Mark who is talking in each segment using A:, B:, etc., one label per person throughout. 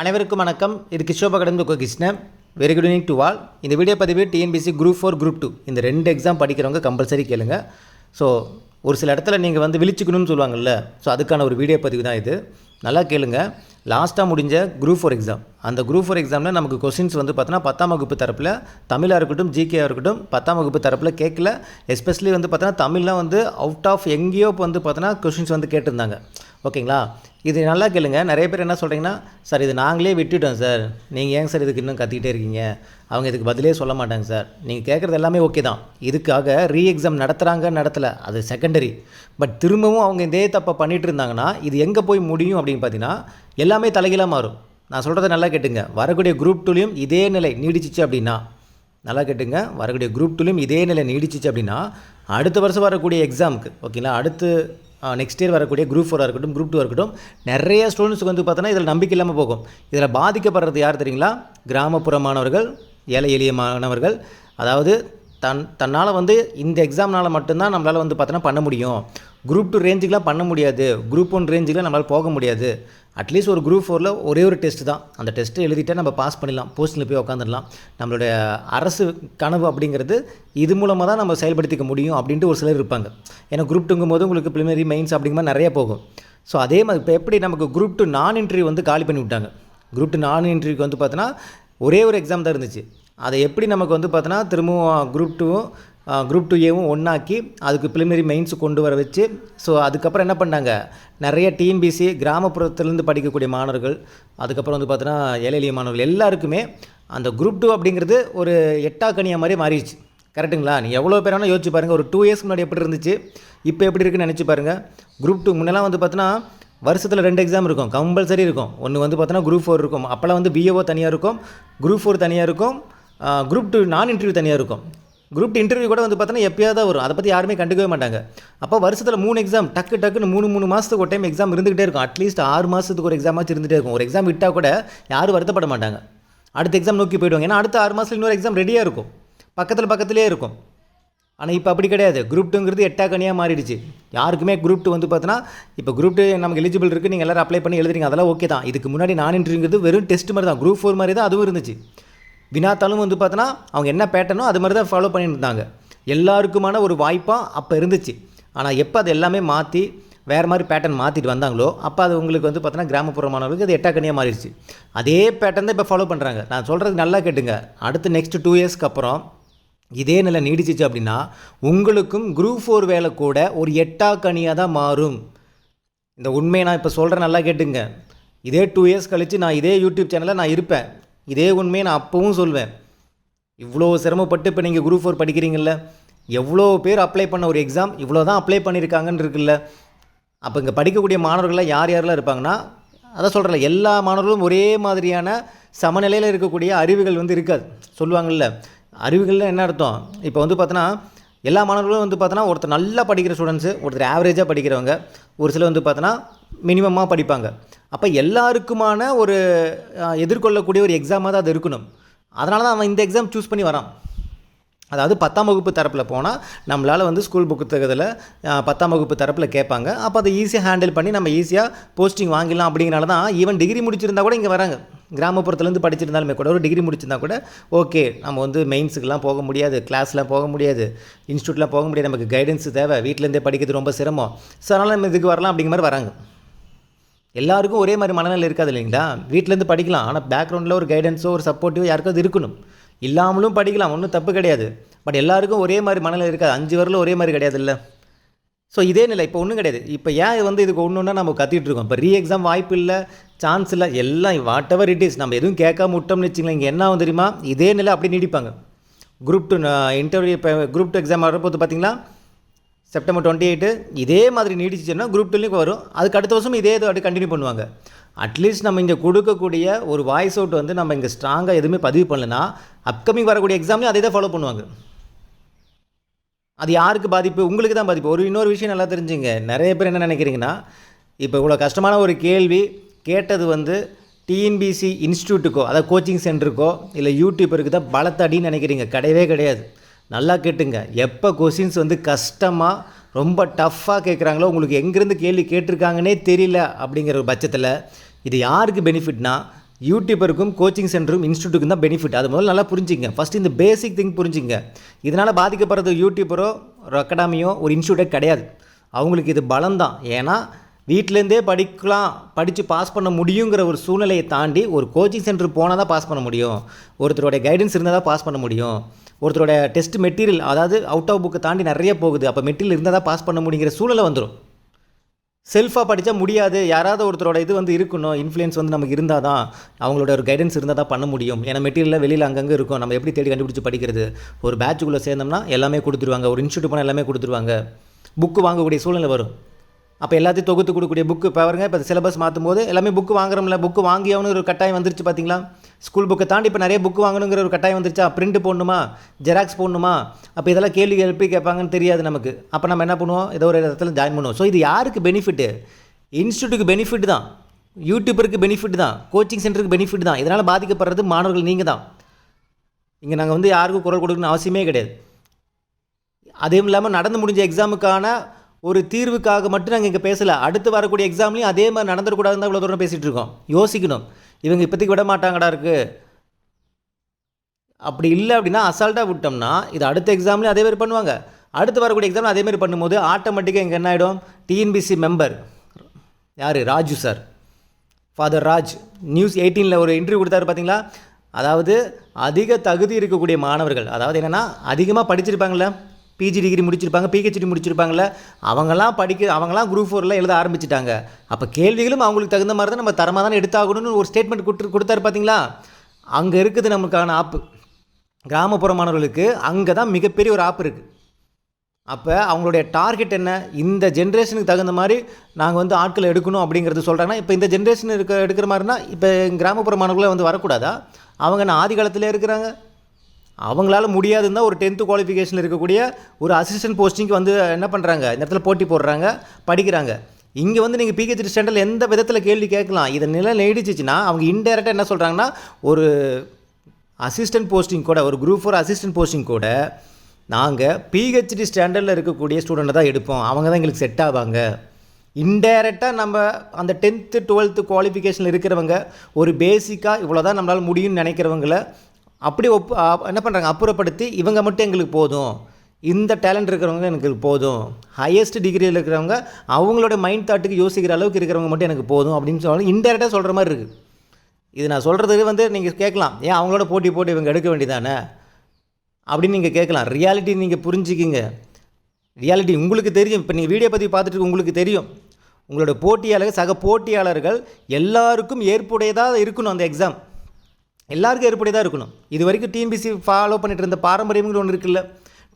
A: அனைவருக்கும் வணக்கம் இது கிஷோபகடம் துக்க Krishnan very good evening to all இந்த வீடியோ பதிவு TNPSC group four group two இந்த ரெண்டு எக்ஸாம் படிக்கிறவங்க கம்பல்சரி கேளுங்க ஸோ ஒரு சில இடத்துல நீங்கள் வந்து விழிச்சிக்கணும்னு சொல்லுவாங்கள்ல ஸோ அதுக்கான ஒரு வீடியோ பதிவு தான் இது நல்லா கேளுங்க லாஸ்ட்டாக முடிஞ்ச குரூப் ஃபோர் எக்ஸாம் அந்த குரூப் ஃபோர் எக்ஸாமில் நமக்கு கொஸ்டின்ஸ் வந்து பார்த்தோன்னா பத்தாம் வகுப்பு தரப்பில் தமிழாக இருக்கட்டும் ஜிகேயாக இருக்கட்டும் பத்தாம் வகுப்பு தரப்பில் கேட்கல எஸ்பெஷலி வந்து பார்த்தோன்னா தமிழ்லாம் வந்து அவுட் ஆஃப் எங்கேயோ வந்து பார்த்தோன்னா கொஸ்டின்ஸ் வந்து கேட்டிருந்தாங்க ஓகேங்களா இது நல்லா கேளுங்க நிறைய பேர் என்ன சொல்கிறீங்கன்னா சார் இது நாங்களே விட்டுட்டோம் சார் நீங்கள் ஏங்க சார் இதுக்கு இன்னும் கத்திக்கிட்டே இருக்கீங்க அவங்க இதுக்கு பதிலே சொல்ல மாட்டாங்க சார் நீங்கள் கேட்குறது எல்லாமே ஓகே தான் இதுக்காக ரீ எக்ஸாம் நடத்துகிறாங்க நடத்தலை அது செகண்டரி பட் திரும்பவும் அவங்க இதே தப்பை பண்ணிகிட்டு இருந்தாங்கன்னா இது எங்கே போய் முடியும் அப்படின்னு பார்த்தீங்கன்னா எல்லாமே தலைகீழாக மாறும் நான் சொல்கிறத நல்லா கேட்டுங்க வரக்கூடிய குரூப் டூலையும் இதே நிலை நீடிச்சிச்சு அப்படின்னா நல்லா கேட்டுங்க வரக்கூடிய குரூப் டூலையும் இதே நிலை நீடிச்சிச்சு அப்படின்னா அடுத்த வருஷம் வரக்கூடிய எக்ஸாமுக்கு ஓகேங்களா அடுத்து நெக்ஸ்ட் இயர் வரக்கூடிய குரூப் ஃபோராக இருக்கட்டும் குரூப் டூ இருக்கட்டும் நிறைய ஸ்டூடெண்ட்ஸுக்கு வந்து பார்த்தோன்னா இதில் நம்பிக்கை இல்லாமல் போகும் இதில் பாதிக்கப்படுறது யார் தெரியுங்களா கிராமப்புற மாணவர்கள் ஏழை எளிய மாணவர்கள் அதாவது தன் தன்னால் வந்து இந்த எக்ஸாம்னால் மட்டும்தான் நம்மளால் வந்து பார்த்தோன்னா பண்ண முடியும் குரூப் டூ ரேஞ்சுக்கெலாம் பண்ண முடியாது குரூப் ஒன் ரேஞ்சுக்கெலாம் நம்மளால் போக முடியாது அட்லீஸ்ட் ஒரு குரூப் ஃபோரில் ஒரே ஒரு டெஸ்ட் தான் அந்த டெஸ்ட்டை எழுதிட்டால் நம்ம பாஸ் பண்ணிடலாம் போஸ்டில் போய் உக்காந்துடலாம் நம்மளுடைய அரசு கனவு அப்படிங்கிறது இது மூலமாக தான் நம்ம செயல்படுத்திக்க முடியும் அப்படின்ட்டு ஒரு சிலர் இருப்பாங்க ஏன்னா குரூப் டூங்கும் போது உங்களுக்கு ப்ரிமரி மெயின்ஸ் அப்படிங்கிற மாதிரி நிறைய போகும் ஸோ அதே மாதிரி இப்போ எப்படி நமக்கு குரூப் டூ நான் இன்ட்ரி வந்து காலி பண்ணி விட்டாங்க குரூப் டூ நான் இன்ட்ரிக்கு வந்து பார்த்தோன்னா ஒரே ஒரு எக்ஸாம் தான் இருந்துச்சு அதை எப்படி நமக்கு வந்து பார்த்தோன்னா திரும்பவும் குரூப் டூவும் குரூப் டூ ஏவும் ஒன்றாக்கி அதுக்கு பிலிமினரி மெயின்ஸ் கொண்டு வர வச்சு ஸோ அதுக்கப்புறம் என்ன பண்ணாங்க நிறைய டிஎம்பிசி கிராமப்புறத்துலேருந்து படிக்கக்கூடிய மாணவர்கள் அதுக்கப்புறம் வந்து பார்த்தோன்னா ஏழை எளிய மாணவர்கள் எல்லாருக்குமே அந்த குரூப் டூ அப்படிங்கிறது ஒரு எட்டாக்கணியாக மாதிரி மாறிடுச்சு கரெக்டுங்களா நீ எவ்வளோ பேர் வேணால் யோசிச்சு பாருங்கள் ஒரு டூ இயர்ஸ் முன்னாடி எப்படி இருந்துச்சு இப்போ எப்படி இருக்குன்னு நினச்சி பாருங்கள் குரூப் டூ முன்னெல்லாம் வந்து பார்த்தோன்னா வருஷத்தில் ரெண்டு எக்ஸாம் இருக்கும் கம்பல்சரி இருக்கும் ஒன்று வந்து பார்த்தோன்னா குரூப் ஃபோர் இருக்கும் அப்போல்லாம் வந்து பிஏஓ தனியாக இருக்கும் குரூப் ஃபோர் தனியாக இருக்கும் குரூப் டூ நான் இன்டர்வியூ தனியாக இருக்கும் குரூப் டூ இன்டர்வியூ கூட வந்து பார்த்தோன்னா எப்பயாவது தான் வரும் அதை பற்றி யாருமே கண்டுக்கவே மாட்டாங்க அப்போ வருஷத்தில் மூணு எக்ஸாம் டக்கு டக்குன்னு மூணு மூணு மாதத்துக்கு ஒரு டைம் எக்ஸாம் இருந்துகிட்டே இருக்கும் அட்லீஸ்ட் ஆறு மாதத்துக்கு ஒரு எக்ஸாமாச்சும் இருந்துகிட்டே இருக்கும் ஒரு எக்ஸாம் விட்டால் கூட யாரும் வருத்தப்பட மாட்டாங்க அடுத்த எக்ஸாம் நோக்கி போயிடுவாங்க ஏன்னா அடுத்த ஆறு மாதத்தில் இன்னொரு எக்ஸாம் ரெடியாக இருக்கும் பக்கத்தில் பக்கத்துலேயே இருக்கும் ஆனால் இப்போ அப்படி கிடையாது குரூப் டூங்கிறது எட்டா கனியாக மாறிடுச்சு யாருக்குமே குரூப் டூ வந்து பார்த்தோன்னா இப்போ குரூப் டூ நமக்கு எலிஜிபிள் இருக்குது நீங்கள் எல்லோரும் அப்ளை பண்ணி எழுதுறீங்க அதெல்லாம் ஓகே தான் இதுக்கு முன்னாடி நான் இன்ட்ரிங்கிறது வெறும் டெஸ்ட் மாதிரி தான் குரூப் ஃபோர் மாதிரி தான் அதுவும் இருந்துச்சு வினாத்தாலும் வந்து பார்த்தோன்னா அவங்க என்ன பேட்டர்னோ அது மாதிரி தான் ஃபாலோ பண்ணியிருந்தாங்க இருந்தாங்க எல்லாருக்குமான ஒரு வாய்ப்பாக அப்போ இருந்துச்சு ஆனால் எப்போ அது எல்லாமே மாற்றி வேறு மாதிரி பேட்டர்ன் மாற்றிட்டு வந்தாங்களோ அப்போ அது உங்களுக்கு வந்து பார்த்தோன்னா கிராமப்புறமானவர்களுக்கு அது கனியாக மாறிடுச்சு அதே பேட்டர்ன் தான் இப்போ ஃபாலோ பண்ணுறாங்க நான் சொல்கிறது நல்லா கேட்டுங்க அடுத்து நெக்ஸ்ட் டூ இயர்ஸ்க்கு அப்புறம் இதே நிலை நீடிச்சிச்சு அப்படின்னா உங்களுக்கும் குரூப் ஃபோர் வேலை கூட ஒரு கனியாக தான் மாறும் இந்த உண்மையை நான் இப்போ சொல்கிறேன் நல்லா கேட்டுங்க இதே டூ இயர்ஸ் கழித்து நான் இதே யூடியூப் சேனலில் நான் இருப்பேன் இதே உண்மையை நான் அப்போவும் சொல்வேன் இவ்வளோ சிரமப்பட்டு இப்போ நீங்கள் குரூப் ஃபோர் படிக்கிறீங்கள எவ்வளோ பேர் அப்ளை பண்ண ஒரு எக்ஸாம் இவ்வளோ தான் அப்ளை பண்ணியிருக்காங்கன்னு இருக்குல்ல அப்போ இங்கே படிக்கக்கூடிய மாணவர்கள்லாம் யார் யாரெல்லாம் இருப்பாங்கன்னா அதை சொல்கிறேன் எல்லா மாணவர்களும் ஒரே மாதிரியான சமநிலையில் இருக்கக்கூடிய அறிவுகள் வந்து இருக்காது சொல்லுவாங்கள்ல அறிவுகள்லாம் என்ன அர்த்தம் இப்போ வந்து பார்த்தோன்னா எல்லா மாணவர்களும் வந்து பார்த்தோன்னா ஒருத்தர் நல்லா படிக்கிற ஸ்டூடெண்ட்ஸு ஒருத்தர் ஆவரேஜாக படிக்கிறவங்க ஒரு சில வந்து பார்த்தோன்னா மினிமமாக படிப்பாங்க அப்போ எல்லாருக்குமான ஒரு எதிர்கொள்ளக்கூடிய ஒரு எக்ஸாமாக தான் அது இருக்கணும் அதனால தான் அவன் இந்த எக்ஸாம் சூஸ் பண்ணி வரான் அதாவது பத்தாம் வகுப்பு தரப்பில் போனால் நம்மளால் வந்து ஸ்கூல் புத்தகத்தில் பத்தாம் வகுப்பு தரப்பில் கேட்பாங்க அப்போ அதை ஈஸியாக ஹேண்டில் பண்ணி நம்ம ஈஸியாக போஸ்டிங் வாங்கிடலாம் அப்படிங்கிறனால தான் ஈவன் டிகிரி முடிச்சிருந்தா கூட இங்கே வராங்க கிராமப்புறத்துலேருந்து படிச்சிருந்தாலுமே கூட ஒரு டிகிரி முடிச்சிருந்தா கூட ஓகே நம்ம வந்து மெயின்ஸுக்கெலாம் போக முடியாது கிளாஸ்லாம் போக முடியாது இன்ஸ்டியூட்லாம் போக முடியாது நமக்கு கைடன்ஸ் தேவை வீட்டிலேருந்தே படிக்கிறது ரொம்ப சிரமம் ஸோ அதனால் நம்ம இதுக்கு வரலாம் அப்படிங்கிற மாதிரி வராங்க எல்லாருக்கும் ஒரே மாதிரி மனநிலை இருக்காது இல்லைங்களா வீட்டிலேருந்து படிக்கலாம் ஆனால் பேக்ரவுண்டில் ஒரு கைடன்ஸோ ஒரு சப்போர்ட்டிவோ யாருக்கும் இருக்கணும் இல்லாமலும் படிக்கலாம் ஒன்றும் தப்பு கிடையாது பட் எல்லாருக்கும் ஒரே மாதிரி மனநிலை இருக்காது அஞ்சு வரல ஒரே மாதிரி கிடையாது இல்லை ஸோ இதே நிலை இப்போ ஒன்றும் கிடையாது இப்போ ஏன் வந்து இதுக்கு ஒன்று ஒன்றா நம்ம கத்திட்டு இருக்கோம் இப்போ ரீ எக்ஸாம் வாய்ப்பு இல்லை சான்ஸ் இல்லை எல்லாம் வாட் எவர் இட் இஸ் நம்ம எதுவும் கேட்காம விட்டோம்னு வச்சுக்கலாம் இங்கே என்ன ஆகும் தெரியுமா இதே நிலை அப்படி நீடிப்பாங்க குரூப் டூ இன்டர்வியூ இப்போ குரூப் டூ எக்ஸாம் வரப்போது பார்த்தீங்கன்னா செப்டம்பர் டுவெண்ட்டி எயிட்டு இதே மாதிரி நீடிச்சுன்னா குரூப் டூலையும் வரும் அதுக்கு அடுத்த வருஷம் இதே இது கண்டினியூ பண்ணுவாங்க அட்லீஸ்ட் நம்ம இங்கே கொடுக்கக்கூடிய ஒரு வாய்ஸ் அவுட் வந்து நம்ம இங்கே ஸ்ட்ராங்காக எதுவுமே பதிவு பண்ணலன்னா அப்கமிங் வரக்கூடிய எக்ஸாம்லையும் அதே தான் ஃபாலோ பண்ணுவாங்க அது யாருக்கு பாதிப்பு உங்களுக்கு தான் பாதிப்பு ஒரு இன்னொரு விஷயம் நல்லா தெரிஞ்சுங்க நிறைய பேர் என்ன நினைக்கிறீங்கன்னா இப்போ இவ்வளோ கஷ்டமான ஒரு கேள்வி கேட்டது வந்து டிஎன்பிசி இன்ஸ்டியூட்டுக்கோ அதாவது கோச்சிங் சென்டருக்கோ இல்லை யூடியூபருக்கு தான் பலத்தடின்னு நினைக்கிறீங்க கிடையவே கிடையாது நல்லா கேட்டுங்க எப்போ கொஷின்ஸ் வந்து கஷ்டமாக ரொம்ப டஃப்பாக கேட்குறாங்களோ உங்களுக்கு எங்கேருந்து கேள்வி கேட்டிருக்காங்கன்னே தெரியல அப்படிங்கிற பட்சத்தில் இது யாருக்கு பெனிஃபிட்னா யூடியூபருக்கும் கோச்சிங் சென்டரும் இன்ஸ்டியூட்டுக்கும் தான் பெனிஃபிட் அது முதல்ல நல்லா புரிஞ்சுங்க ஃபஸ்ட் இந்த பேசிக் திங் புரிஞ்சுங்க இதனால் பாதிக்கப்படுறது யூடியூபரோ ஒரு அகாடமியோ ஒரு இன்ஸ்டியூட்டே கிடையாது அவங்களுக்கு இது பலம் தான் ஏன்னா வீட்டிலேருந்தே படிக்கலாம் படித்து பாஸ் பண்ண முடியுங்கிற ஒரு சூழ்நிலையை தாண்டி ஒரு கோச்சிங் சென்டர் போனால் தான் பாஸ் பண்ண முடியும் ஒருத்தருடைய கைடன்ஸ் இருந்தால் தான் பாஸ் பண்ண முடியும் ஒருத்தரோட டெஸ்ட் மெட்டீரியல் அதாவது அவுட் ஆஃப் புக்கு தாண்டி நிறைய போகுது அப்போ மெட்டீரியல் இருந்தால் தான் பாஸ் பண்ண முடியுங்கிற சூழ்நிலை வந்துடும் செல்ஃபாக படித்தா முடியாது யாராவது ஒருத்தரோட இது வந்து இருக்கணும் இன்ஃப்ளூயன்ஸ் வந்து நமக்கு இருந்தால் தான் அவங்களோட ஒரு கைடன்ஸ் இருந்தால் தான் பண்ண முடியும் ஏன்னா மெட்டீரியலில் வெளியில் அங்கங்கே இருக்கும் நம்ம எப்படி தேடி கண்டுபிடிச்சி படிக்கிறது ஒரு பேட்சுக்குள்ளே சேர்ந்தோம்னா எல்லாமே கொடுத்துருவாங்க ஒரு இன்ஸ்டியூட் போனால் எல்லாமே கொடுத்துருவாங்க புக்கு வாங்கக்கூடிய சூழ்நிலை வரும் அப்போ எல்லாத்தையும் தொகுத்து கொடுக்கக்கூடிய புக்கு இப்போ பாருங்க இப்போ சிலபஸ் மாற்றும் போது எல்லாமே புக்கு வாங்குறோம்ல புக்கு வாங்கியவனு ஒரு கட்டாயம் வந்துருச்சு பார்த்தீங்களா ஸ்கூல் புக்கை தாண்டி இப்போ நிறைய புக்கு வாங்கணுங்கிற ஒரு கட்டாயம் வந்துருச்சா பிரிண்ட் போடணுமா ஜெராக்ஸ் போடணுமா அப்போ இதெல்லாம் கேள்வி எழுப்பி கேட்பாங்கன்னு தெரியாது நமக்கு அப்போ நம்ம என்ன பண்ணுவோம் ஏதோ ஒரு இடத்துல ஜாயின் பண்ணுவோம் ஸோ இது யாருக்கு பெனிஃபிட்டு இன்ஸ்டியூட்டுக்கு பெனிஃபிட் தான் யூடியூபருக்கு பெனிஃபிட் தான் கோச்சிங் சென்டருக்கு பெனிஃபிட் தான் இதனால் பாதிக்கப்படுறது மாணவர்கள் நீங்கள் தான் இங்கே நாங்கள் வந்து யாருக்கும் குரல் கொடுக்கணும்னு அவசியமே கிடையாது அதுவும் இல்லாமல் நடந்து முடிஞ்ச எக்ஸாமுக்கான ஒரு தீர்வுக்காக மட்டும் நாங்கள் இங்கே பேசலை அடுத்து வரக்கூடிய எக்ஸாம்லையும் அதே மாதிரி நடந்துடக்கூடாதுன்னு தான் இவ்வளோ தூரம் பேசிகிட்டு இருக்கோம் யோசிக்கணும் இவங்க இப்போதைக்கு விட மாட்டாங்கடா இருக்குது அப்படி இல்லை அப்படின்னா அசால்ட்டாக விட்டோம்னா இது அடுத்த எக்ஸாம்லேயும் அதே மாதிரி பண்ணுவாங்க அடுத்து வரக்கூடிய எக்ஸாம் மாதிரி பண்ணும்போது ஆட்டோமேட்டிக்காக இங்கே என்ன ஆகிடும் டிஎன்பிசி மெம்பர் யார் Raju sir father Raj news எயிட்டீனில் ஒரு இன்டர்வியூ கொடுத்தாரு பார்த்தீங்களா அதாவது அதிக தகுதி இருக்கக்கூடிய மாணவர்கள் அதாவது என்னென்னா அதிகமாக படிச்சிருப்பாங்களே பிஜி டிகிரி முடிச்சிருப்பாங்க பிஹெச்டி முடிச்சிருப்பாங்கல்ல அவங்களாம் படிக்க அவங்களாம் குரூப் ஃபோரில் எழுத ஆரம்பிச்சிட்டாங்க அப்போ கேள்விகளும் அவங்களுக்கு தகுந்த மாதிரி தான் நம்ம தரமாக தானே எடுத்தாகணும்னு ஒரு ஸ்டேட்மெண்ட் கொடுத்து கொடுத்தாரு பார்த்தீங்களா அங்கே இருக்குது நமக்கான ஆப்பு கிராமப்புற மாணவர்களுக்கு அங்கே தான் மிகப்பெரிய ஒரு ஆப் இருக்குது அப்போ அவங்களுடைய டார்கெட் என்ன இந்த ஜென்ரேஷனுக்கு தகுந்த மாதிரி நாங்கள் வந்து ஆட்களை எடுக்கணும் அப்படிங்கிறது சொல்கிறாங்கன்னா இப்போ இந்த ஜென்ரேஷன் இருக்க எடுக்கிற மாதிரினா இப்போ கிராமப்புற மாணவர்களே வந்து வரக்கூடாதா அவங்க நான் ஆதி காலத்தில் இருக்கிறாங்க அவங்களால முடியாதுன்னா ஒரு டென்த்து குவாலிஃபிகேஷனில் இருக்கக்கூடிய ஒரு அசிஸ்டன்ட் போஸ்டிங்க்கு வந்து என்ன பண்ணுறாங்க இந்த இடத்துல போட்டி போடுறாங்க படிக்கிறாங்க இங்கே வந்து நீங்கள் பிஹெச்டி ஸ்டாண்டர்டில் எந்த விதத்தில் கேள்வி கேட்கலாம் இதை நிலை நெடிச்சிச்சுன்னா அவங்க இன்டெரக்டாக என்ன சொல்கிறாங்கன்னா ஒரு அசிஸ்டன்ட் போஸ்டிங் கூட ஒரு குரூப் ஃபோர் அசிஸ்டன்ட் போஸ்டிங் கூட நாங்கள் பிஹெச்டி ஸ்டாண்டர்டில் இருக்கக்கூடிய ஸ்டூடெண்ட்டை தான் எடுப்போம் அவங்க தான் எங்களுக்கு செட் ஆவாங்க இன்டைரக்டாக நம்ம அந்த டென்த்து டுவெல்த்து குவாலிஃபிகேஷனில் இருக்கிறவங்க ஒரு பேசிக்காக இவ்வளோ தான் நம்மளால் முடியும்னு நினைக்கிறவங்கள அப்படி ஒப்பு என்ன பண்ணுறாங்க அப்புறப்படுத்தி இவங்க மட்டும் எங்களுக்கு போதும் இந்த டேலண்ட் இருக்கிறவங்க எனக்கு போதும் ஹையஸ்ட் டிகிரியில் இருக்கிறவங்க அவங்களோட மைண்ட் தாட்டுக்கு யோசிக்கிற அளவுக்கு இருக்கிறவங்க மட்டும் எனக்கு போதும் அப்படின்னு சொல்லி இன்டெரக்டாக சொல்கிற மாதிரி இருக்குது இது நான் சொல்கிறது வந்து நீங்கள் கேட்கலாம் ஏன் அவங்களோட போட்டி போட்டு இவங்க எடுக்க வேண்டியதானே அப்படின்னு நீங்கள் கேட்கலாம் ரியாலிட்டி நீங்கள் புரிஞ்சிக்கிங்க ரியாலிட்டி உங்களுக்கு தெரியும் இப்போ நீங்கள் வீடியோ பற்றி பார்த்துட்டு உங்களுக்கு தெரியும் உங்களோட போட்டியாளர்கள் சக போட்டியாளர்கள் எல்லாருக்கும் ஏற்புடையதாக இருக்கணும் அந்த எக்ஸாம் எல்லாருக்கும் தான் இருக்கணும் இது வரைக்கும் டிஎன்பிசி ஃபாலோ பண்ணிட்டு இருந்த பாரம்பரியம்னு ஒன்று இருக்குல்ல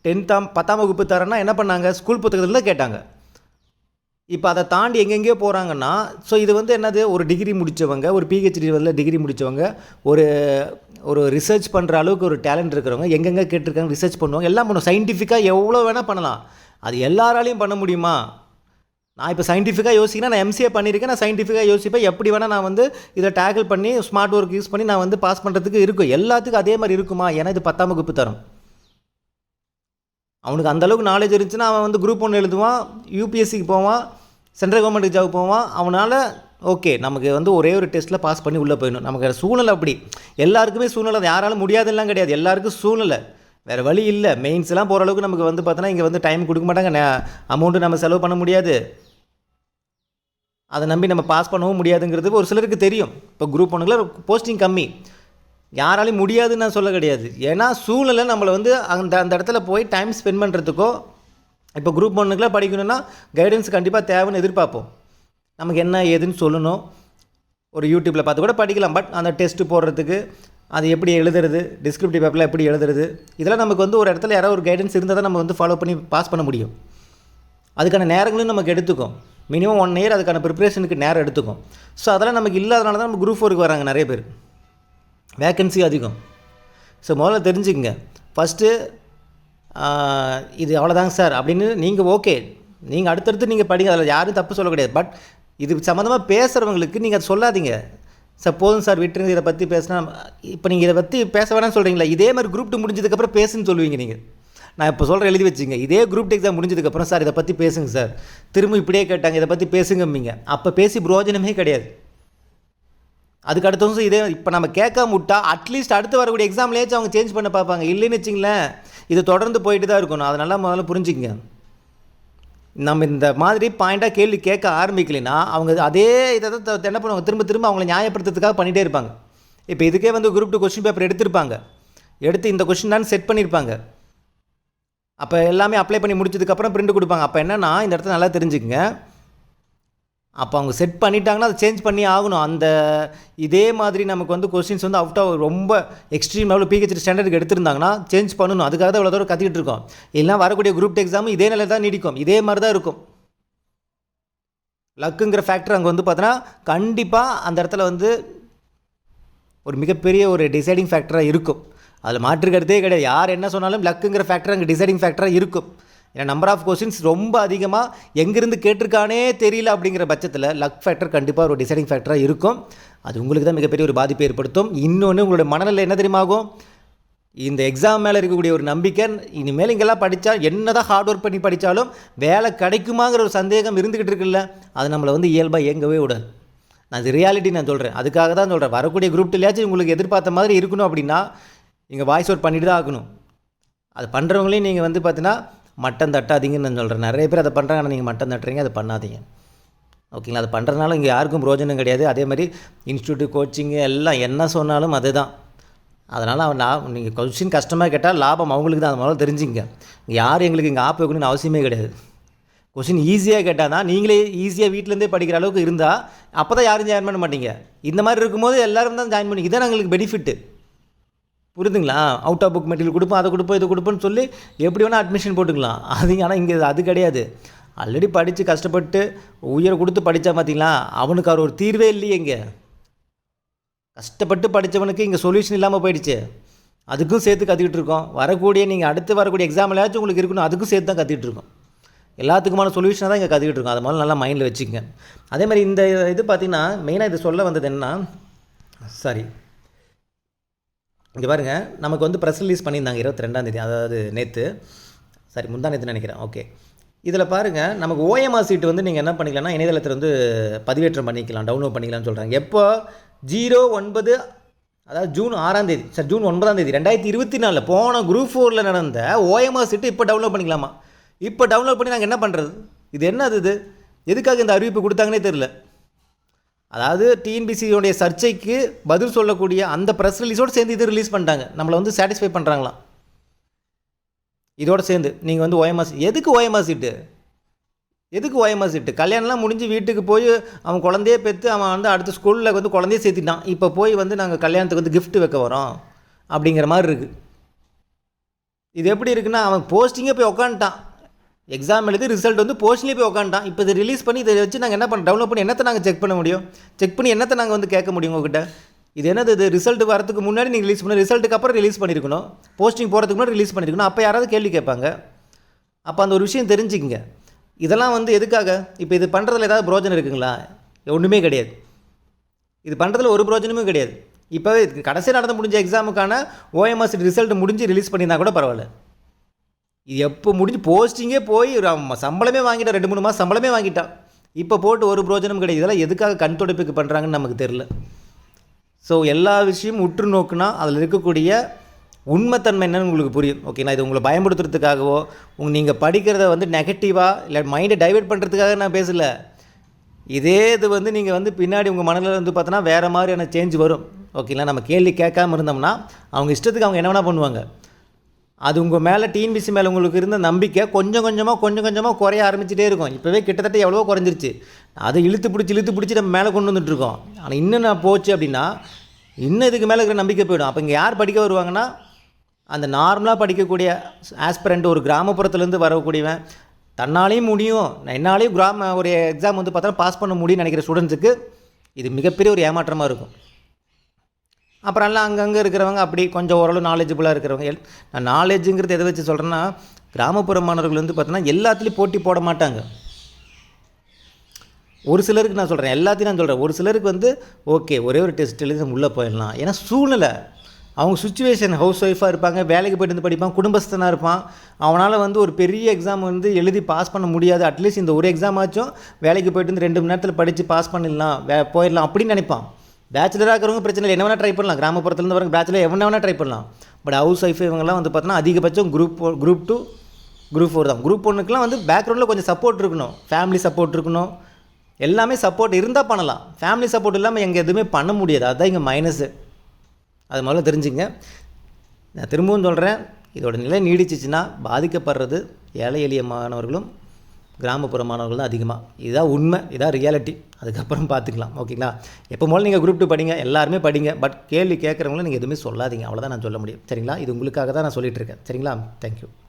A: டென்த்தாம் பத்தாம் வகுப்பு தரேன்னா என்ன பண்ணாங்க ஸ்கூல் புத்தகத்தில் தான் கேட்டாங்க இப்போ அதை தாண்டி எங்கெங்கேயோ போகிறாங்கன்னா ஸோ இது வந்து என்னது ஒரு டிகிரி முடித்தவங்க ஒரு பிஹெச்டி வந்து டிகிரி முடித்தவங்க ஒரு ஒரு ரிசர்ச் பண்ணுற அளவுக்கு ஒரு டேலண்ட் இருக்கிறவங்க எங்கெங்கே கேட்டிருக்காங்க ரிசர்ச் பண்ணுவாங்க எல்லாம் பண்ணுவோம் சயின்டிஃபிக்காக எவ்வளோ வேணால் பண்ணலாம் அது எல்லாராலையும் பண்ண முடியுமா நான் இப்போ சயின்டிஃபிக்காக யோசிக்கிறேன் நான் எம்சிஏ பண்ணியிருக்கேன் நான் சயின்டிஃபிக்காக யோசிப்பேன் எப்படி வேணால் நான் வந்து இதை டேக்கிள் பண்ணி ஸ்மார்ட் ஒர்க் யூஸ் பண்ணி நான் வந்து பாஸ் பண்ணுறதுக்கு இருக்கும் எல்லாத்துக்கும் அதே மாதிரி இருக்குமா ஏன்னா இது பத்தாம் வகுப்பு தரும் அவனுக்கு அந்தளவுக்கு நாலேஜ் இருந்துச்சுன்னா அவன் வந்து குரூப் ஒன்று எழுதுவான் யூபிஎஸ்சிக்கு போவான் சென்ட்ரல் கவர்மெண்ட் ஜாப் போவான் அவனால் ஓகே நமக்கு வந்து ஒரே ஒரு டெஸ்ட்டில் பாஸ் பண்ணி உள்ளே போயிடணும் நமக்கு சூழ்நிலை அப்படி எல்லாருக்குமே சூழ்நிலை யாராலும் முடியாதுலாம் கிடையாது எல்லாருக்கும் சூழ்நிலை வேறு வழி இல்லை மெயின்ஸ்லாம் போகிற அளவுக்கு நமக்கு வந்து பார்த்தோன்னா இங்கே வந்து டைம் கொடுக்க மாட்டாங்க அமௌண்ட்டு நம்ம செலவு பண்ண முடியாது அதை நம்பி நம்ம பாஸ் பண்ணவும் முடியாதுங்கிறது ஒரு சிலருக்கு தெரியும் இப்போ குரூப் ஒன்றுங்கள போஸ்டிங் கம்மி யாராலையும் முடியாதுன்னு நான் சொல்ல கிடையாது ஏன்னா சூழ்நிலை நம்மளை வந்து அந்த அந்த இடத்துல போய் டைம் ஸ்பெண்ட் பண்ணுறதுக்கோ இப்போ குரூப் ஒன்றுக்குலாம் படிக்கணும்னா கைடன்ஸ் கண்டிப்பாக தேவைன்னு எதிர்பார்ப்போம் நமக்கு என்ன ஏதுன்னு சொல்லணும் ஒரு யூடியூப்பில் பார்த்து கூட படிக்கலாம் பட் அந்த டெஸ்ட்டு போடுறதுக்கு அது எப்படி எழுதுறது டிஸ்கிரிப்டிவ் பேப்பரில் எப்படி எழுதுறது இதெல்லாம் நமக்கு வந்து ஒரு இடத்துல யாராவது ஒரு கைடன்ஸ் இருந்தால் தான் நம்ம வந்து ஃபாலோ பண்ணி பாஸ் பண்ண முடியும் அதுக்கான நேரங்களும் நமக்கு எடுத்துக்கும் மினிமம் ஒன் இயர் அதுக்கான ப்ரிப்ரேஷனுக்கு நேரம் எடுத்துக்கும் ஸோ அதெல்லாம் நமக்கு இல்லாதனால தான் நம்ம குரூப் ஃபோருக்கு வராங்க நிறைய பேர் வேக்கன்சி அதிகம் ஸோ முதல்ல தெரிஞ்சுக்கங்க ஃபஸ்ட்டு இது அவ்வளோதாங்க சார் அப்படின்னு நீங்கள் ஓகே நீங்கள் அடுத்தடுத்து நீங்கள் படிங்க அதில் யாரும் தப்பு சொல்ல கிடையாது பட் இது சம்மந்தமாக பேசுகிறவங்களுக்கு நீங்கள் அதை சொல்லாதீங்க சார் போதும் சார் விட்டுருங்க இதை பற்றி பேசினா இப்போ நீங்கள் இதை பற்றி பேச வேணாம்னு சொல்கிறீங்களா இதே மாதிரி குரூப் டூ முடிஞ்சதுக்கப்புறம் பேசுன்னு சொல்லுவீங்க நீங்கள் நான் இப்போ சொல்கிற எழுதி வச்சுங்க இதே குரூப் எக்ஸாம் முடிஞ்சதுக்கப்புறம் சார் இதை பற்றி பேசுங்க சார் திரும்ப இப்படியே கேட்டாங்க இதை பற்றி பேசுங்கம்மிங்க அப்போ பேசி பிரோஜனமே கிடையாது அதுக்கு அடுத்த வருஷம் இதே இப்போ நம்ம கேட்காம விட்டா அட்லீஸ்ட் அடுத்து வரக்கூடிய எக்ஸாம்லேயாச்சும் அவங்க சேஞ்ச் பண்ண பார்ப்பாங்க இல்லைன்னு வச்சிங்களேன் இது தொடர்ந்து போயிட்டு தான் இருக்கணும் அதனால முதல்ல புரிஞ்சுக்கங்க நம்ம இந்த மாதிரி பாயிண்ட்டாக கேள்வி கேட்க ஆரம்பிக்கலைன்னா அவங்க அதே இதை தான் என்ன பண்ணுவாங்க திரும்ப திரும்ப அவங்களை நியாயப்படுத்துறதுக்காக பண்ணிகிட்டே இருப்பாங்க இப்போ இதுக்கே வந்து குரூப் டூ கொஸ்டின் பேப்பர் எடுத்திருப்பாங்க எடுத்து இந்த கொஸ்டின் தான் செட் பண்ணியிருப்பாங்க அப்போ எல்லாமே அப்ளை பண்ணி முடிச்சதுக்கப்புறம் பிரிண்ட் கொடுப்பாங்க அப்போ என்னென்னா இந்த இடத்த நல்லா தெரிஞ்சுக்குங்க அப்போ அவங்க செட் பண்ணிட்டாங்கன்னா அதை சேஞ்ச் பண்ணி ஆகணும் அந்த இதே மாதிரி நமக்கு வந்து கொஸ்டின்ஸ் வந்து அவுட் ஆஃப் ரொம்ப எக்ஸ்ட்ரீம் லெவலில் பிஹெச்டி ஸ்டாண்டர்டுக்கு எடுத்திருந்தாங்கன்னா சேஞ்ச் பண்ணணும் அதுக்காக தான் இவ்வளோ தூரம் கற்றுக்கிட்டு இருக்கோம் இல்லைனா வரக்கூடிய குரூப் எக்ஸாமும் இதே நிலையில் தான் நீடிக்கும் இதே மாதிரி தான் இருக்கும் லக்குங்கிற ஃபேக்டர் அங்கே வந்து பார்த்தோன்னா கண்டிப்பாக அந்த இடத்துல வந்து ஒரு மிகப்பெரிய ஒரு டிசைடிங் ஃபேக்டராக இருக்கும் அதில் மாற்றுக்கிறதே கிடையாது யார் என்ன சொன்னாலும் லக்குங்கிற ஃபேக்டர் அங்கே டிசைடிங் ஃபேக்டராக இருக்கும் ஏன்னா நம்பர் ஆஃப் கொஸ்டின்ஸ் ரொம்ப அதிகமாக எங்கேருந்து கேட்டிருக்கானே தெரியல அப்படிங்கிற பட்சத்தில் லக் ஃபேக்டர் கண்டிப்பாக ஒரு டிசைடிங் ஃபேக்டராக இருக்கும் அது உங்களுக்கு தான் மிகப்பெரிய ஒரு பாதிப்பை ஏற்படுத்தும் இன்னொன்று உங்களோட மனநிலை என்ன தெரியுமாகும் இந்த எக்ஸாம் மேலே இருக்கக்கூடிய ஒரு நம்பிக்கை இனிமேல் இங்கெல்லாம் படித்தா என்ன தான் ஹார்ட் ஒர்க் பண்ணி படித்தாலும் வேலை கிடைக்குமாங்கிற ஒரு சந்தேகம் இருந்துக்கிட்டு இருக்குல்ல அது நம்மளை வந்து இயல்பாக இயங்கவே விடாது நான் அது ரியாலிட்டி நான் சொல்கிறேன் அதுக்காக தான் சொல்கிறேன் வரக்கூடிய குரூப் டெலியாச்சும் உங்களுக்கு எதிர்பார்த்த மாதிரி இருக்கணும் அப்படின்னா நீங்கள் வாய்ஸ் ஓட் பண்ணிட்டு தான் ஆகணும் அது பண்ணுறவங்களையும் நீங்கள் வந்து பார்த்தீங்கன்னா மட்டன் தட்டாதீங்கன்னு நான் சொல்கிறேன் நிறைய பேர் அதை பண்ணுறாங்க ஆனால் நீங்கள் மட்டன் தட்டுறீங்க அதை பண்ணாதீங்க ஓகேங்களா அது பண்ணுறதுனால இங்கே யாருக்கும் பிரோஜனம் கிடையாது அதே மாதிரி இன்ஸ்டியூட்டு கோச்சிங்கு எல்லாம் என்ன சொன்னாலும் அது தான் அதனால் அவன் லாபம் நீங்கள் கொஸ்டின் கஷ்டமாக கேட்டால் லாபம் அவங்களுக்கு தான் அது முதல்ல தெரிஞ்சுங்க யார் எங்களுக்கு இங்கே ஆப் வைக்கணும்னு அவசியமே கிடையாது கொஸ்டின் ஈஸியாக கேட்டால் தான் நீங்களே ஈஸியாக வீட்டிலேருந்தே படிக்கிற அளவுக்கு இருந்தால் அப்போ தான் யாரும் ஜாயின் பண்ண மாட்டீங்க இந்த மாதிரி இருக்கும்போது எல்லோரும் தான் ஜாயின் பண்ணி இதான் எங்களுக்கு பெனிஃபிட்டு புரிதுங்களா அவுட் ஆஃப் புக் மெட்டீரியல் கொடுப்போம் அதை கொடுப்போம் இதை கொடுப்போன்னு சொல்லி எப்படி வேணால் அட்மிஷன் போட்டுக்கலாம் அது ஆனால் இங்கே அது கிடையாது ஆல்ரெடி படித்து கஷ்டப்பட்டு உயிரை கொடுத்து படித்தா பார்த்தீங்களா அவனுக்கு அவர் ஒரு தீர்வே இல்லையே இங்கே கஷ்டப்பட்டு படித்தவனுக்கு இங்கே சொல்யூஷன் இல்லாமல் போயிடுச்சு அதுக்கும் சேர்த்து கற்றுக்கிட்டு இருக்கோம் வரக்கூடிய நீங்கள் அடுத்து வரக்கூடிய எக்ஸாம்லையாச்சும் உங்களுக்கு இருக்கணும் அதுக்கும் சேர்த்து தான் கற்றுக்கிட்டு இருக்கோம் எல்லாத்துக்குமான சொல்யூஷனாக தான் இங்கே கற்றுக்கிட்டு இருக்கோம் அது மாதிரி நல்லா மைண்டில் வச்சுக்கோங்க அதே மாதிரி இந்த இது பார்த்திங்கன்னா மெயினாக இது சொல்ல வந்தது என்ன சாரி இங்கே பாருங்கள் நமக்கு வந்து ப்ரெஸ் ரிலீஸ் பண்ணியிருந்தாங்க இருபத்தி ரெண்டாந்தேதி அதாவது நேற்று சாரி முந்தா நேற்று நினைக்கிறேன் ஓகே இதில் பாருங்கள் நமக்கு ஓஎம்ஆர் சீட்டு வந்து நீங்கள் என்ன பண்ணிக்கலாம்னா இணையதளத்தில் வந்து பதிவேற்றம் பண்ணிக்கலாம் டவுன்லோட் பண்ணிக்கலாம்னு சொல்கிறாங்க எப்போ ஜீரோ ஒன்பது அதாவது ஜூன் ஆறாம் தேதி சார் ஜூன் ஒன்பதாம் தேதி ரெண்டாயிரத்தி இருபத்தி நாலில் போன குரூப் ஃபோரில் நடந்த ஓஎம்ஆர் சீட்டு இப்போ டவுன்லோட் பண்ணிக்கலாமா இப்போ டவுன்லோட் பண்ணி நாங்கள் என்ன பண்ணுறது இது என்ன இது எதுக்காக இந்த அறிவிப்பு கொடுத்தாங்கன்னே தெரில அதாவது டிஎன்பிசியுடைய சர்ச்சைக்கு பதில் சொல்லக்கூடிய அந்த ப்ரெஸ் ரிலீஸோடு சேர்ந்து இது ரிலீஸ் பண்ணிட்டாங்க நம்மளை வந்து சாட்டிஸ்ஃபை பண்ணுறாங்களாம் இதோடு சேர்ந்து நீங்கள் வந்து ஓயமாசி எதுக்கு ஓயமாசிட்டு எதுக்கு ஓயமாசிட்டு இட்டு கல்யாணம்லாம் முடிஞ்சு வீட்டுக்கு போய் அவன் குழந்தையே பெற்று அவன் வந்து அடுத்த ஸ்கூலில் வந்து குழந்தைய சேர்த்திட்டான் இப்போ போய் வந்து நாங்கள் கல்யாணத்துக்கு வந்து கிஃப்ட் வைக்க வரோம் அப்படிங்கிற மாதிரி இருக்குது இது எப்படி இருக்குன்னா அவன் போஸ்டிங்கே போய் உக்காந்துட்டான் எக்ஸாம் எழுதி ரிசல்ட் வந்து போஸ்ட்லேயே போய் உட்காண்டான் இப்போ இதை ரிலீஸ் பண்ணி இதை வச்சு நாங்கள் என்ன பண்ண டவுன்லோட் பண்ணி என்னத்தை நாங்கள் செக் பண்ண முடியும் செக் பண்ணி என்னத்தை நாங்கள் வந்து கேட்க முடியும் உங்ககிட்ட இது என்னது இது ரிசல்ட் வரதுக்கு முன்னாடி நீங்கள் ரிலீஸ் பண்ண ரிசல்ட்டுக்கு அப்புறம் ரிலீஸ் பண்ணியிருக்கணும் போஸ்டிங் போகிறதுக்கு முன்னாடி ரிலீஸ் பண்ணியிருக்கணும் அப்போ யாராவது கேள்வி கேட்பாங்க அப்போ அந்த ஒரு விஷயம் தெரிஞ்சுக்கங்க இதெல்லாம் வந்து எதுக்காக இப்போ இது பண்ணுறதுல ஏதாவது ப்ரோஜனம் இருக்குங்களா ஒன்றுமே கிடையாது இது பண்ணுறதுல ஒரு பிரோஜனமும் கிடையாது இப்போவே கடைசியாக நடந்து முடிஞ்ச எக்ஸாமுக்கான ஓஎம்எஸ் ரிசல்ட் முடிஞ்சு ரிலீஸ் பண்ணியிருந்தா கூட பரவாயில்ல இது எப்போ முடிஞ்சு போஸ்டிங்கே போய் சம்பளமே வாங்கிட்டான் ரெண்டு மூணு மாதம் சம்பளமே வாங்கிட்டான் இப்போ போட்டு ஒரு பிரோஜனம் கிடையாது இதெல்லாம் எதுக்காக கண் துடைப்புக்கு பண்ணுறாங்கன்னு நமக்கு தெரில ஸோ எல்லா விஷயமும் உற்று நோக்குனா அதில் இருக்கக்கூடிய உண்மைத்தன்மை என்னன்னு உங்களுக்கு புரியும் ஓகேண்ணா இது உங்களை பயன்படுத்துறதுக்காகவோ உங்க நீங்கள் படிக்கிறத வந்து நெகட்டிவாக இல்லை மைண்டை டைவெர்ட் பண்ணுறதுக்காக நான் பேசலை இதே இது வந்து நீங்கள் வந்து பின்னாடி உங்கள் மனதில் வந்து பார்த்தோன்னா வேறு மாதிரியான சேஞ்ச் வரும் ஓகேங்களா நம்ம கேள்வி கேட்காம இருந்தோம்னா அவங்க இஷ்டத்துக்கு அவங்க என்ன வேணால் பண்ணுவாங்க அது உங்கள் மேலே டிஎன்பிசி மேலே உங்களுக்கு இருந்த நம்பிக்கை கொஞ்சம் கொஞ்சமாக கொஞ்சம் கொஞ்சமாக குறைய ஆரம்பிச்சிட்டே இருக்கும் இப்போவே கிட்டத்தட்ட எவ்வளோ குறைஞ்சிருச்சு அதை இழுத்து பிடிச்சி இழுத்து பிடிச்சி நம்ம மேலே கொண்டு வந்துட்டுருக்கோம் ஆனால் இன்னும் நான் போச்சு அப்படின்னா இன்னும் இதுக்கு மேலே இருக்கிற நம்பிக்கை போயிடும் அப்போ இங்கே யார் படிக்க வருவாங்கன்னா அந்த நார்மலாக படிக்கக்கூடிய ஆஸ்பிரண்ட் ஒரு கிராமப்புறத்துலேருந்து வரக்கூடியவன் தன்னாலேயும் முடியும் என்னாலேயும் கிராம ஒரு எக்ஸாம் வந்து பார்த்தோன்னா பாஸ் பண்ண முடியும்னு நினைக்கிற ஸ்டூடெண்ட்ஸுக்கு இது மிகப்பெரிய ஒரு ஏமாற்றமாக இருக்கும் அப்புறம் எல்லாம் அங்கங்கே இருக்கிறவங்க அப்படி கொஞ்சம் ஓரளவு நாலேஜபுளாக இருக்கிறவங்க எல் நான் நாலேஜுங்கிறது எதை வச்சு சொல்கிறேன்னா கிராமப்புற மாணவர்கள் வந்து பார்த்தோன்னா எல்லாத்துலேயும் போட்டி போட மாட்டாங்க ஒரு சிலருக்கு நான் சொல்கிறேன் எல்லாத்தையும் நான் சொல்கிறேன் ஒரு சிலருக்கு வந்து ஓகே ஒரே ஒரு டெஸ்ட் எழுதி உள்ளே போயிடலாம் ஏன்னா சூழ்நிலை அவங்க சுச்சுவேஷன் ஹவுஸ் ஒய்ஃபாக இருப்பாங்க வேலைக்கு போயிட்டு வந்து படிப்பான் குடும்பஸ்தனாக இருப்பான் அவனால் வந்து ஒரு பெரிய எக்ஸாம் வந்து எழுதி பாஸ் பண்ண முடியாது அட்லீஸ்ட் இந்த ஒரு எக்ஸாம் ஆச்சும் வேலைக்கு போயிட்டு வந்து ரெண்டு மணி நேரத்தில் படித்து பாஸ் பண்ணிடலாம் வே போயிடலாம் அப்படின்னு நினைப்பான் பேச்சுலராக இருக்கிறவங்க பிரச்சனை இல்லை என்ன வேணால் ட்ரை பண்ணலாம் கிராமப்புறத்துலேருந்து வரவங்க பேச்சுலர் எவன வேணால் ட்ரை பண்ணலாம் பட் ஹவுஸ் ஒய்ஃப் இவங்கெல்லாம் வந்து பார்த்தோன்னா அதிகபட்சம் group group two group four தான் குரூப் ஒன்றுக்குலாம் வந்து பேக்ரவுண்டில் கொஞ்சம் சப்போர்ட் இருக்கணும் ஃபேமிலி சப்போர்ட் இருக்கணும் எல்லாமே சப்போர்ட் இருந்தால் பண்ணலாம் ஃபேமிலி சப்போர்ட் இல்லாமல் எங்கே எதுவுமே பண்ண முடியாது அதுதான் இங்கே மைனஸு அது முதல்ல தெரிஞ்சுங்க நான் திரும்பவும் சொல்கிறேன் இதோட நிலை நீடிச்சிச்சுன்னா பாதிக்கப்படுறது ஏழை எளிய மாணவர்களும் கிராமப்புற மாணவர்கள் தான் அதிகமாக இதுதான் உண்மை இதான் ரியாலிட்டி அதுக்கப்புறம் பார்த்துக்கலாம் ஓகேங்களா எப்போ போல நீங்கள் குரூப் டூ படிங்க எல்லாருமே படிங்க பட் கேள்வி கேட்குறவங்களும் நீங்கள் எதுவுமே சொல்லாதீங்க அவ்வளோதான் நான் சொல்ல முடியும் சரிங்களா இது உங்களுக்காக தான் நான் சொல்லிகிட்டு இருக்கேன் சரிங்களா தேங்க்யூ